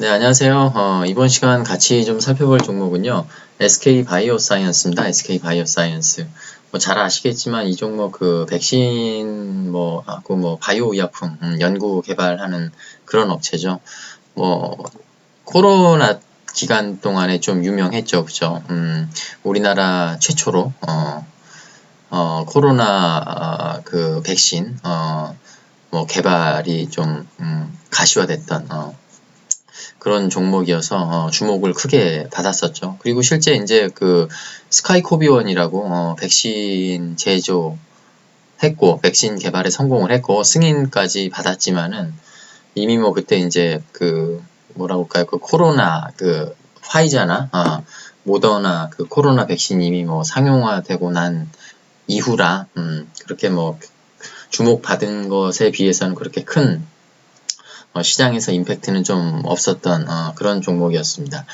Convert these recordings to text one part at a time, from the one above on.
네, 안녕하세요. 어, 이번 시간 같이 좀 살펴볼 종목은요. SK 바이오사이언스입니다. SK 바이오사이언스. 뭐 잘 아시겠지만 이 종목 그 백신 뭐 하고 뭐 바이오 의약품 음, 연구 개발하는 그런 업체죠. 뭐 코로나 기간 동안에 좀 유명했죠. 그죠? 음, 우리나라 최초로 어, 어, 코로나 어, 그 백신 어, 뭐 개발이 좀 음, 가시화됐던 어, 그런 종목이어서 어, 주목을 크게 받았었죠. 그리고 실제 이제 그 스카이코비원이라고 어, 백신 제조 했고 백신 개발에 성공을 했고 승인까지 받았지만은 이미 뭐 그때 이제 그 뭐라고 할까요 그 코로나 그 화이자나 어, 모더나 그 코로나 백신 이미 뭐 상용화되고 난 이후라 음, 그렇게 뭐 주목받은 것에 비해서는 그렇게 큰 어, 시장에서 임팩트는 좀 없었던 어, 그런 종목이었습니다.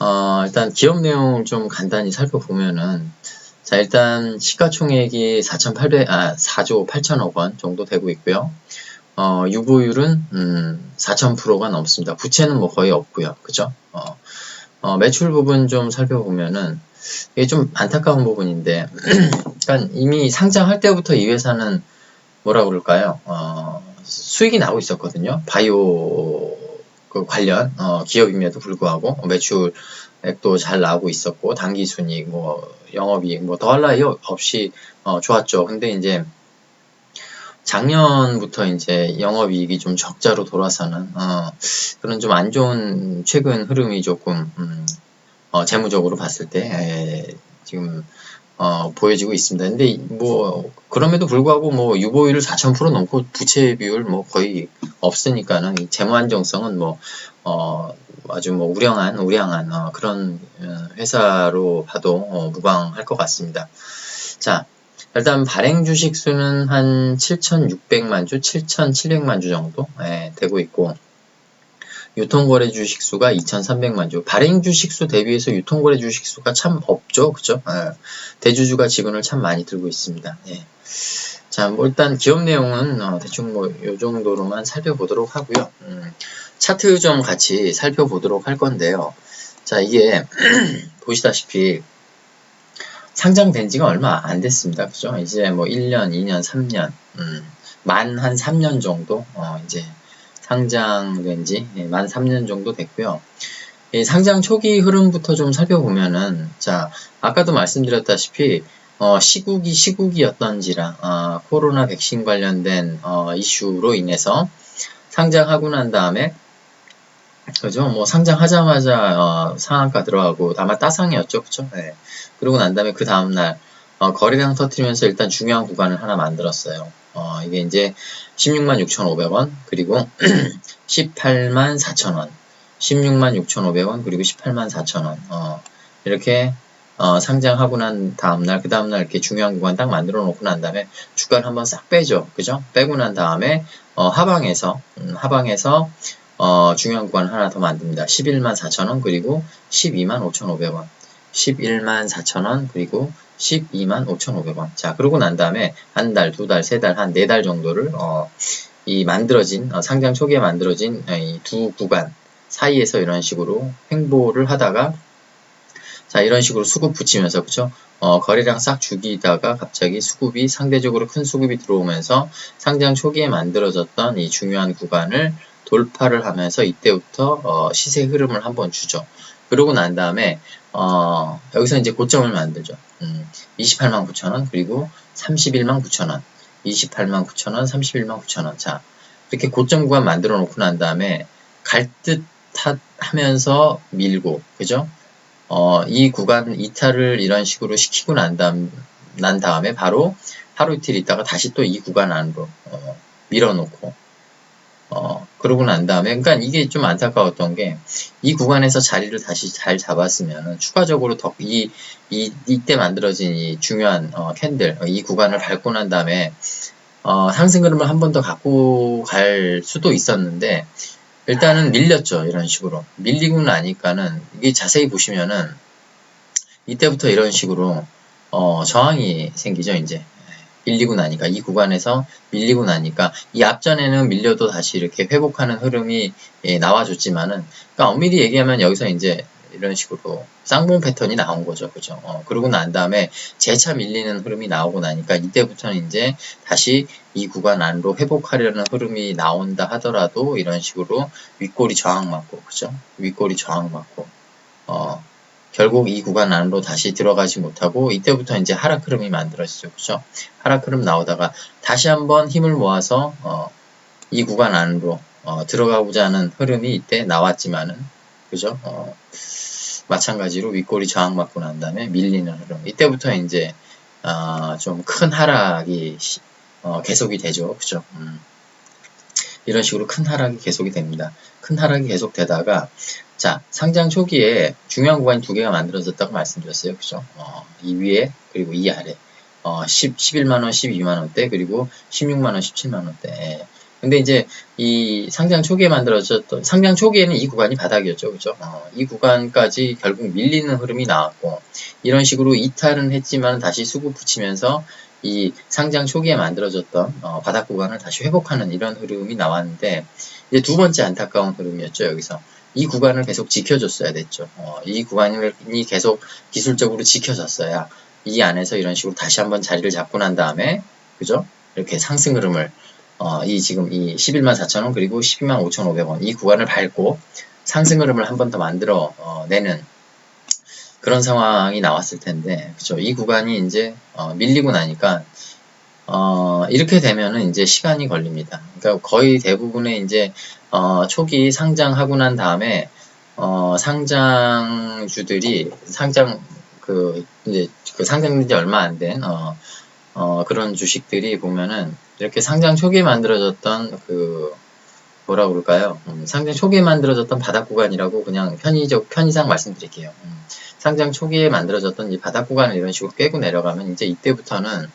어, 일단 기업 내용 좀 간단히 살펴보면은 자 일단 시가총액이 4,800, 아 4조 8천억 원 정도 되고 있고요. 어, 유보율은 음, 4,000%가 넘습니다. 부채는 뭐 거의 없고요. 그죠? 어, 어, 매출 부분 좀 살펴보면은 이게 좀 안타까운 부분인데 그러니까 이미 상장할 때부터 이 회사는 뭐라 그럴까요? 어, 수익이 나고 있었거든요. 바이오 그 관련 어, 기업임에도 불구하고 매출액도 잘 나오고 있었고 단기 순이익, 뭐 영업이익 뭐 더할 나위 없이 어, 좋았죠. 근데 이제 작년부터 이제 영업이익이 좀 적자로 돌아서는 어, 그런 좀 안 좋은 최근 흐름이 조금 음, 어, 재무적으로 봤을 때 에, 지금 어, 보여지고 있습니다. 근데 뭐 그럼에도 불구하고 뭐 유보율 4,000% 넘고 부채 비율 뭐 거의 없으니까는 재무 안정성은 뭐 어, 아주 뭐 우량한 우량한 어, 그런 어, 회사로 봐도 어, 무방할 것 같습니다. 자, 일단 발행 주식 수는 한 7,600만 주, 7,700만 주 정도 예, 되고 있고 유통거래 주식수가 2,300만 주. 발행 주식수 대비해서 유통거래 주식수가 참 없죠. 그죠? 예. 대주주가 지분을 참 많이 들고 있습니다. 예. 자, 뭐 일단 기업 내용은 어, 대충 뭐 요 정도로만 살펴보도록 하고요. 음, 차트 좀 같이 살펴보도록 할 건데요. 자, 이게 보시다시피 상장된 지가 얼마 안 됐습니다. 그죠? 이제 뭐 1년, 2년, 3년, 음, 만 한 3년 정도, 어, 이제 상장된 지 만 3년 정도 됐고요. 상장 초기 흐름부터 좀 살펴보면은 자 아까도 말씀드렸다시피 어, 시국이 시국이었던지라 어, 코로나 백신 관련된 어, 이슈로 인해서 상장하고 난 다음에 그죠? 뭐 상장하자마자 어, 상한가 들어가고 아마 따상이었죠, 그죠? 네. 그러고 난 다음에 그 다음 날 어, 거래량 터트리면서 일단 중요한 구간을 하나 만들었어요. 어, 이게 이제 16만 6,500원, 그리고 18만 4,000원, 16만 6,500원, 그리고 18만 4,000원. 어, 이렇게 어, 상장하고 난 다음날, 그 다음날 이렇게 중요한 구간 딱 만들어 놓고 난 다음에 주가를 한번 싹 빼죠. 그죠? 빼고 난 다음에 어, 하방에서, 음, 하방에서 어, 중요한 구간 하나 더 만듭니다. 11만 4천원 그리고 12만 5,500원 11만 4천원 그리고 12만 5,500원. 자, 그러고 난 다음에 한 달, 두 달, 세 달, 한 네 달 정도를 어, 이 만들어진 어, 상장 초기에 만들어진 어, 이두 구간 사이에서 이런 식으로 횡보를 하다가 자 이런 식으로 수급 붙이면서 그쵸 어, 거래량 싹 죽이다가 갑자기 수급이 상대적으로 큰 수급이 들어오면서 상장 초기에 만들어졌던 이 중요한 구간을 돌파를 하면서 이때부터 어, 시세 흐름을 한번 주죠. 그러고 난 다음에 어, 여기서 이제 고점을 만들죠. 음, 28만 9천원 그리고 31만 9천원 28만 9천원 31만 9천원 자 이렇게 고점 구간 만들어 놓고 난 다음에 갈 듯 하면서 밀고 그죠? 어, 이 구간 이탈을 이런 식으로 시키고 난, 다음, 난 다음에 바로 하루 이틀 있다가 다시 또 이 구간 안으로 어, 밀어놓고 어, 그러고 난 다음에, 그러니까 이게 좀 안타까웠던 게, 이 구간에서 자리를 다시 잘 잡았으면, 추가적으로 더, 이, 이, 이때 만들어진 이 중요한, 어, 캔들, 어, 이 구간을 밟고 난 다음에, 어, 상승 흐름을 한 번 더 갖고 갈 수도 있었는데, 일단은 밀렸죠, 이런 식으로. 밀리고 나니까는, 이게 자세히 보시면은, 이때부터 이런 식으로, 어, 저항이 생기죠, 이제. 밀리고 나니까 이 구간에서 밀리고 나니까 이 앞전에는 밀려도 다시 이렇게 회복하는 흐름이 예, 나와줬지만은 그러니까 엄밀히 얘기하면 여기서 이제 이런 식으로 쌍봉 패턴이 나온 거죠. 그죠? 어, 그러고 난 다음에 재차 밀리는 흐름이 나오고 나니까 이때부터는 이제 다시 이 구간 안으로 회복하려는 흐름이 나온다 하더라도 이런 식으로 윗골이 저항 맞고, 그죠? 윗골이 저항 맞고, 어, 결국 이 구간 안으로 다시 들어가지 못하고 이때부터 이제 하락 흐름이 만들어지죠. 그죠? 하락 흐름 나오다가 다시 한번 힘을 모아서 어, 이 구간 안으로 어, 들어가고자 하는 흐름이 이때 나왔지만은 그죠? 어, 마찬가지로 윗골이 저항받고 난 다음에 밀리는 흐름. 이때부터 이제 어, 좀큰 하락이 시, 어, 계속이 되죠. 그죠? 음. 이런 식으로 큰 하락이 계속이 됩니다. 큰 하락이 계속되다가 자 상장 초기에 중요한 구간이 두 개가 만들어졌다고 말씀드렸어요. 그죠? 어, 이 위에 그리고 이 아래 어, 10, 11만원, 12만원대 그리고 16만원, 17만원대 근데 이제 이 상장 초기에 만들어졌던 상장 초기에는 이 구간이 바닥이었죠, 그죠? 어, 이 구간까지 결국 밀리는 흐름이 나왔고 이런 식으로 이탈은 했지만 다시 수급 붙이면서 이 상장 초기에 만들어졌던 어, 바닥 구간을 다시 회복하는 이런 흐름이 나왔는데 이제 두 번째 안타까운 흐름이었죠 여기서 이 구간을 계속 지켜줬어야 됐죠. 어, 이 구간이 계속 기술적으로 지켜졌어야 이 안에서 이런 식으로 다시 한번 자리를 잡고 난 다음에 그죠? 이렇게 상승 흐름을 어, 이 지금 이 11만 4천원 그리고 12만 5,500원 이 구간을 밟고 상승 흐름을 한 번 더 만들어 어, 내는 그런 상황이 나왔을 텐데 그죠 이 구간이 이제 어, 밀리고 나니까 어, 이렇게 되면은 이제 시간이 걸립니다. 그러니까 거의 대부분의 이제 어, 초기 상장하고 난 다음에 어, 상장주들이 상장 그 이제 그 상장된 지 얼마 안된 어, 어, 그런 주식들이 보면은 이렇게 상장 초기에 만들어졌던 그 뭐라 그럴까요? 음, 상장 초기에 만들어졌던 바닥 구간이라고 그냥 편의적 편의상 말씀드릴게요. 음, 상장 초기에 만들어졌던 이 바닥 구간을 이런 식으로 깨고 내려가면 이제 이때부터는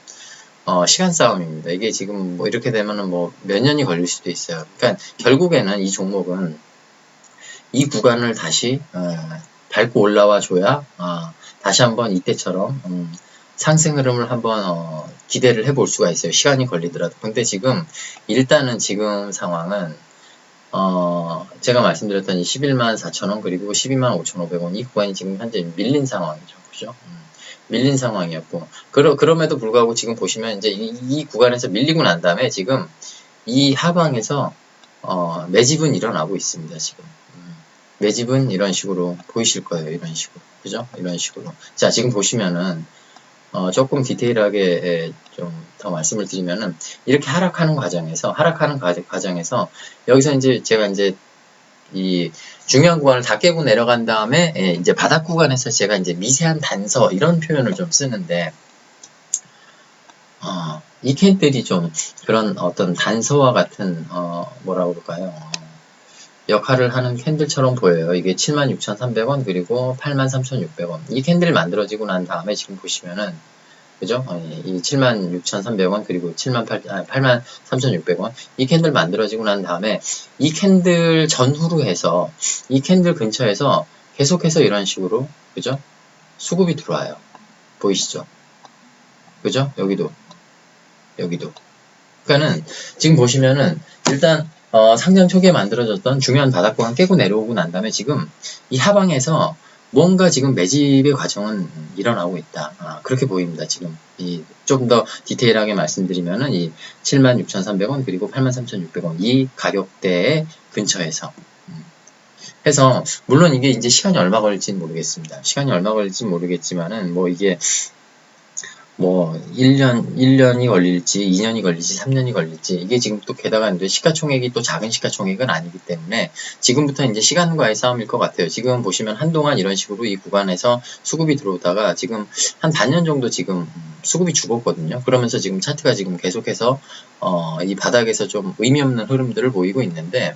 어, 시간 싸움입니다. 이게 지금 뭐 이렇게 되면은 뭐 몇 년이 걸릴 수도 있어요. 그러니까 결국에는 이 종목은 이 구간을 다시 어, 밟고 올라와 줘야 어, 다시 한번 이때처럼 음, 상승 흐름을 한번 어, 기대를 해볼 수가 있어요. 시간이 걸리더라도. 근데 지금 일단은 지금 상황은 어, 제가 말씀드렸던 이 11만 4천원 그리고 12만 5천5백원 이 구간이 지금 현재 밀린 상황이죠. 그죠? 음, 밀린 상황이었고 그러, 그럼에도 불구하고 지금 보시면 이제 이, 이 구간에서 밀리고 난 다음에 지금 이 하방에서 어, 매집은 일어나고 있습니다. 지금. 음, 매집은 이런 식으로 보이실 거예요. 이런 식으로. 그죠? 이런 식으로. 자, 지금 보시면은 어, 조금 디테일하게 좀 더 말씀을 드리면은 이렇게 하락하는 과정에서 하락하는 과정에서 여기서 이제 제가 이제 이 중요한 구간을 다 깨고 내려간 다음에 예, 이제 바닥 구간에서 제가 이제 미세한 단서 이런 표현을 좀 쓰는데 어, 이 캔들이 좀 그런 어떤 단서와 같은 어, 뭐라고 그럴까요? 역할을 하는 캔들처럼 보여요. 이게 76,300원 그리고 83,600원. 이 캔들이 만들어지고 난 다음에 지금 보시면은 그죠? 어, 이 76,300원 그리고 78, 아, 83,600원 이 캔들 만들어지고 난 다음에 이 캔들 전후로 해서 이 캔들 근처에서 계속해서 이런 식으로 그죠? 수급이 들어와요. 보이시죠? 그죠? 여기도 여기도 그러니까는 지금 보시면은 일단 어, 상장 초기에 만들어졌던 중요한 바닥구간 깨고 내려오고 난 다음에 지금 이 하방에서 뭔가 지금 매집의 과정은 일어나고 있다. 아, 그렇게 보입니다. 지금 좀더 디테일하게 말씀드리면은 이 76,300원 그리고 83,600원 이 가격대 근처에서 음. 해서 물론 이게 이제 시간이 얼마 걸릴지는 모르겠습니다. 시간이 얼마 걸릴지는 모르겠지만은 뭐 이게 뭐 1년 1년이 걸릴지 2년이 걸릴지 3년이 걸릴지 이게 지금 또 게다가 이제 시가총액이 또 작은 시가총액은 아니기 때문에 지금부터 이제 시간과의 싸움일 것 같아요. 지금 보시면 한동안 이런 식으로 이 구간에서 수급이 들어오다가 지금 한 반년 정도 지금 수급이 죽었거든요. 그러면서 지금 차트가 지금 계속해서 어, 이 바닥에서 좀 의미 없는 흐름들을 보이고 있는데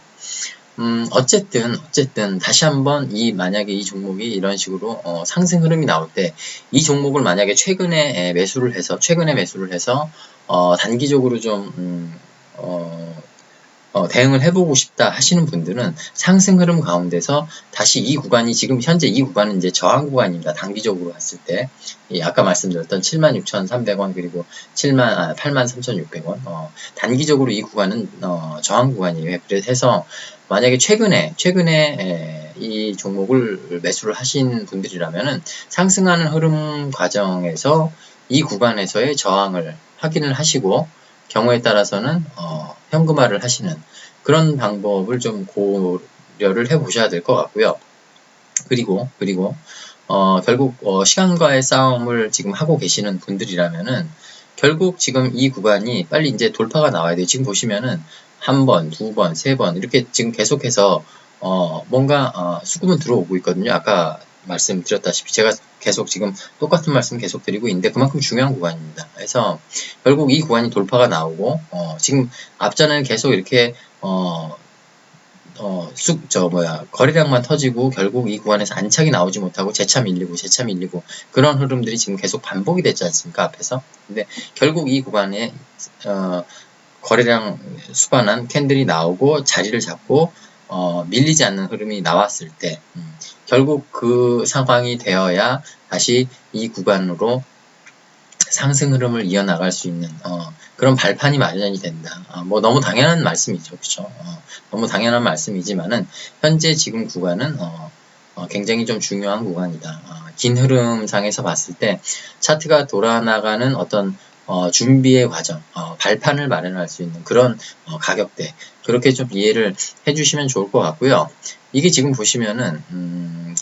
음, 어쨌든, 어쨌든, 다시 한번 이, 만약에 이 종목이 이런 식으로, 어, 상승 흐름이 나올 때, 이 종목을 만약에 최근에 매수를 해서, 최근에 매수를 해서, 어, 단기적으로 좀, 음, 어, 어, 대응을 해보고 싶다 하시는 분들은 상승 흐름 가운데서 다시 이 구간이 지금 현재 이 구간은 이제 저항 구간입니다. 단기적으로 봤을 때. 이 아까 말씀드렸던 76,300원 그리고 7만, 아, 83,600원. 어, 단기적으로 이 구간은 어, 저항 구간이에요. 그래서 만약에 최근에, 최근에 에, 이 종목을 매수를 하신 분들이라면은 상승하는 흐름 과정에서 이 구간에서의 저항을 확인을 하시고 경우에 따라서는 어, 현금화를 하시는 그런 방법을 좀 고려를 해 보셔야 될 것 같고요. 그리고 그리고 어, 결국 어, 시간과의 싸움을 지금 하고 계시는 분들이라면은 결국 지금 이 구간이 빨리 이제 돌파가 나와야 돼요. 지금 보시면은 한 번, 두 번, 세 번 이렇게 지금 계속해서 어, 뭔가 어, 수급은 들어오고 있거든요. 아까 말씀드렸다시피 제가 계속 지금 똑같은 말씀 계속 드리고 있는데 그만큼 중요한 구간입니다. 그래서 결국 이 구간이 돌파가 나오고 어, 지금 앞전에는 계속 이렇게 어, 어, 쑥, 저, 뭐야, 거래량만 터지고 결국 이 구간에서 안착이 나오지 못하고 재차 밀리고 재차 밀리고 그런 흐름들이 지금 계속 반복이 됐지 않습니까? 앞에서. 근데 결국 이 구간에, 어, 거래량 수반한 캔들이 나오고 자리를 잡고 어, 밀리지 않는 흐름이 나왔을 때 음, 결국 그 상황이 되어야 다시 이 구간으로 상승 흐름을 이어나갈 수 있는 어, 그런 발판이 마련이 된다. 어, 뭐 너무 당연한 말씀이죠, 그렇죠? 어, 너무 당연한 말씀이지만은 현재 지금 구간은 어, 어, 굉장히 좀 중요한 구간이다. 어, 긴 흐름상에서 봤을 때 차트가 돌아나가는 어떤 어, 준비의 과정, 어, 발판을 마련할 수 있는 그런 어, 가격대 그렇게 좀 이해를 해주시면 좋을 것 같고요. 이게 지금 보시면은 음,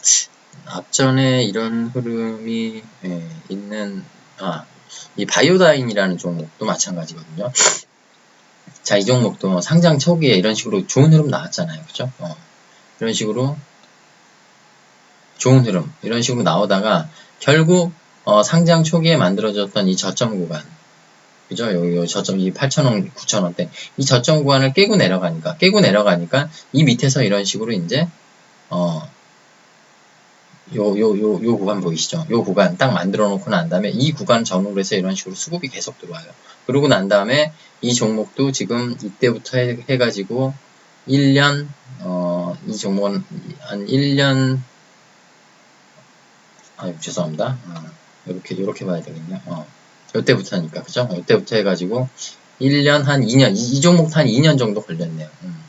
앞전에 이런 흐름이 예, 있는 아, 이 바이오다인이라는 종목도 마찬가지거든요. 자, 이 종목도 상장 초기에 이런 식으로 좋은 흐름 나왔잖아요. 그죠? 어, 이런 식으로 좋은 흐름, 이런 식으로 나오다가 결국 어, 상장 초기에 만들어졌던 이 저점 구간, 그죠? 여기, 저점 이 8,000원, 9,000원대. 이 저점 구간을 깨고 내려가니까, 깨고 내려가니까 이 밑에서 이런 식으로 이제, 어, 요, 요, 요, 요 구간 보이시죠? 요 구간 딱 만들어 놓고 난 다음에 이 구간 전후로 해서 이런 식으로 수급이 계속 들어와요. 그러고 난 다음에 이 종목도 지금 이때부터 해, 가지고 1년, 어, 이 종목은 한 1년, 아, 죄송합니다. 어, 이렇게, 이렇게 봐야 되겠네요. 어. 이때부터니까 그죠? 이때부터 해가지고 1년 한 2년 이, 이 종목도 한 2년 정도 걸렸네요. 음.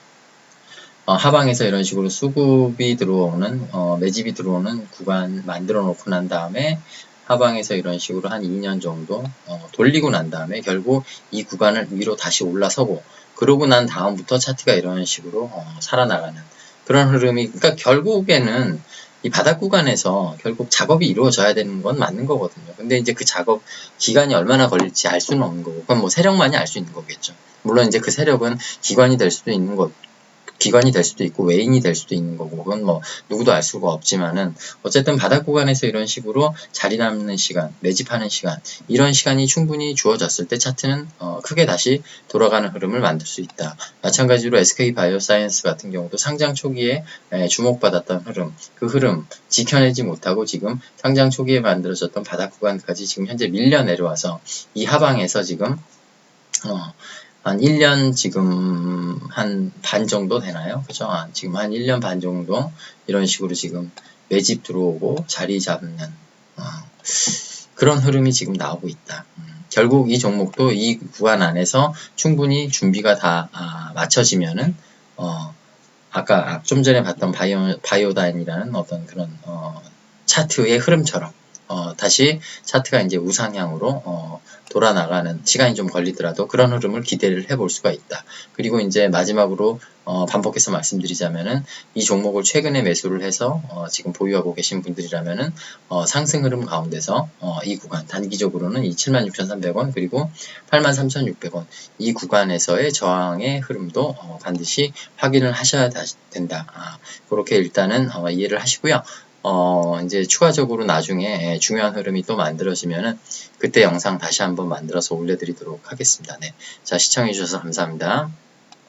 어, 하방에서 이런 식으로 수급이 들어오는 어, 매집이 들어오는 구간 만들어 놓고 난 다음에 하방에서 이런 식으로 한 2년 정도 어, 돌리고 난 다음에 결국 이 구간을 위로 다시 올라서고 그러고 난 다음부터 차트가 이런 식으로 어, 살아나가는 그런 흐름이 그러니까 결국에는 이 바닥 구간에서 결국 작업이 이루어져야 되는 건 맞는 거거든요. 근데 이제 그 작업 기간이 얼마나 걸릴지 알 수는 없는 거고, 그건 뭐 세력만이 알 수 있는 거겠죠. 물론 이제 그 세력은 기관이 될 수도 있는 거, 기관이 될 수도 있고 외인이 될 수도 있는 거고 그건 뭐 누구도 알 수가 없지만은 어쨌든 바닥 구간에서 이런 식으로 자리 남는 시간, 매집하는 시간 이런 시간이 충분히 주어졌을 때 차트는 어 크게 다시 돌아가는 흐름을 만들 수 있다. 마찬가지로 SK 바이오사이언스 같은 경우도 상장 초기에 주목받았던 흐름, 그 흐름 지켜내지 못하고 지금 상장 초기에 만들어졌던 바닥 구간까지 지금 현재 밀려 내려와서 이 하방에서 지금 어, 한 1년 지금 한 반 정도 되나요? 그죠? 아, 지금 한 1년 반 정도 이런 식으로 지금 매집 들어오고 자리 잡는 어, 그런 흐름이 지금 나오고 있다. 음, 결국 이 종목도 이 구간 안에서 충분히 준비가 다 아, 맞춰지면은 어, 아까 좀 전에 봤던 바이오, 바이오다인이라는 어떤 그런 어, 차트의 흐름처럼 어, 다시 차트가 이제 우상향으로 어, 돌아 나가는 시간이 좀 걸리더라도 그런 흐름을 기대를 해볼 수가 있다. 그리고 이제 마지막으로 어, 반복해서 말씀드리자면은 이 종목을 최근에 매수를 해서 어, 지금 보유하고 계신 분들이라면은 어, 상승 흐름 가운데서 어, 이 구간 단기적으로는 이 76,300원 그리고 83,600원 이 구간에서의 저항의 흐름도 어, 반드시 확인을 하셔야 된다. 아, 그렇게 일단은 어, 이해를 하시고요. 어, 이제 추가적으로 나중에 중요한 흐름이 또 만들어지면은 그때 영상 다시 한번 만들어서 올려드리도록 하겠습니다. 네. 자, 시청해주셔서 감사합니다.